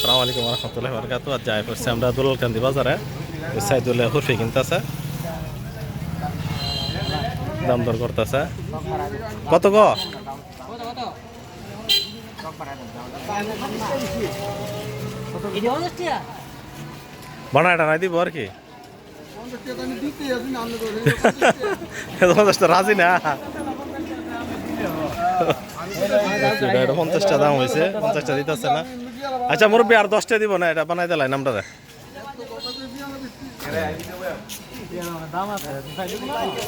সালাম আলাইকুম রহমতুল্লাহ বরকাত আর যাই করছি আমরা দুলালকান্দি বাজারে। সাইদুল্লাহ হুরফি কিনতেছে। দাম দর করতেছে। কত গ? বানাটা নাই দিব আর কি? রাজি না। এটা পঞ্চাশটা দাম হয়েছে পঞ্চাশটা দিতেছে না। আচ্ছা মুরব্বী আর দশটা দিব না এটা বানাই দিলাই নামটা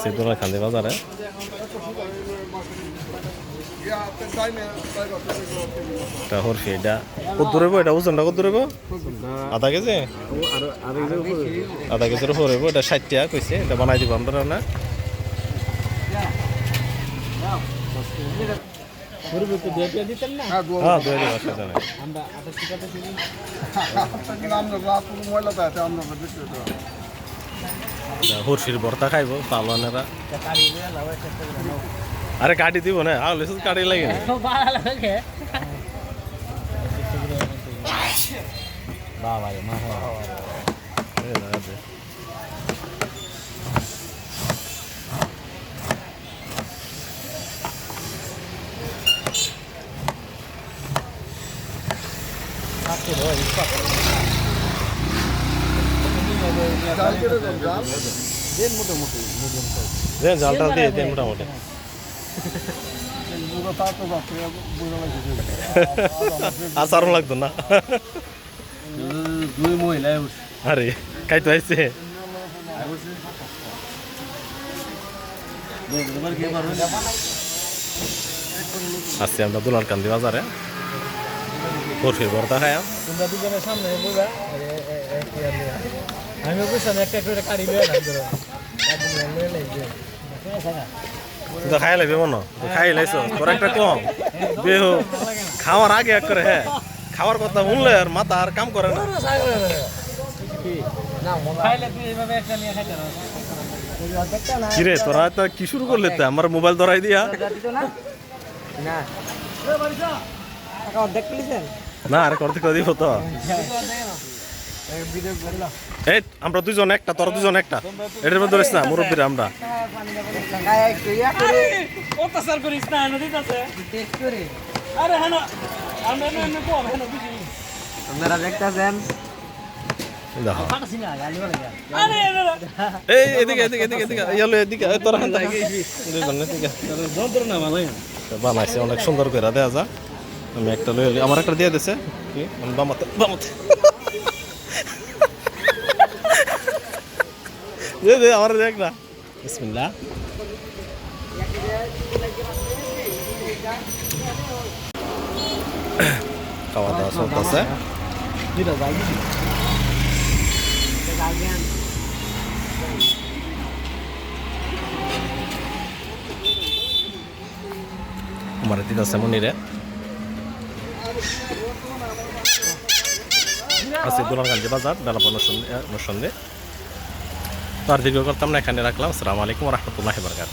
সিদ্ধুলা খান্দি বাজারে। এটা হরফি এটা কত দূরে এটা ওজনটা কত দূরে আধা কেজি? আধা কেজির উপরে এটা ষাট টাকা কইছে এটা বানাই দিব আমরা না। অসুবিধা ভর্তা খাইব পালনেরা আরে কাটি দিব না কাটি লাগে না এই দেন জাল টাল দিয়ে দেন মোটামুটি। আচারও লাগতো না। দুই মহিলায় আরে, খাইতে আইছে আসছি আমরা দুলাল কান্দি বাজারে। বরফির ভর্তা খায়া। তোমরা দুজনের সামনে বুঝা আমি বুঝলাম একটা করে বেয়ে তো খাই লাগবে মনে? খাই লাইছ তোর একটা কম। বেহু খাওয়ার আগে এক করে হ্যাঁ। খাওয়ার কথা শুনলে আর মাথা আর কাম করে না। কিরে তোরা তো কি শুরু করলে তো আমার মোবাইল ধরাই দিয়া। না? আরে করতে করে দিব তো? এই আমরা দুজন একটা তোরা দুজন একটা। এটার মধ্যে ধরিস না মুরব্বীরা আমরা। অত্যাচার করিস না নদীতে আছে আরে হ্যাঁ এমনি কম হ্যাঁ বুঝি আপনারা দেখতেছেন না না। বানাইছে অনেক সুন্দর করে দেয়া যা আমি একটা লই আমার একটা দিয়ে দিছে। কি? বামাতে বামাতে দে দে, আমার দেখ না। বিসমিল্লাহ। খাওয়া দাওয়া চলতেছে। আমার দিতেছে মনিরে। আছে দোলানগঞ্জ বাজার বেলাপন সন্ধে তার দীর্ঘ করতাম না, এখানে রাখলাম। আসসালামু আলাইকুম রহমতুল্লাহ বরকাত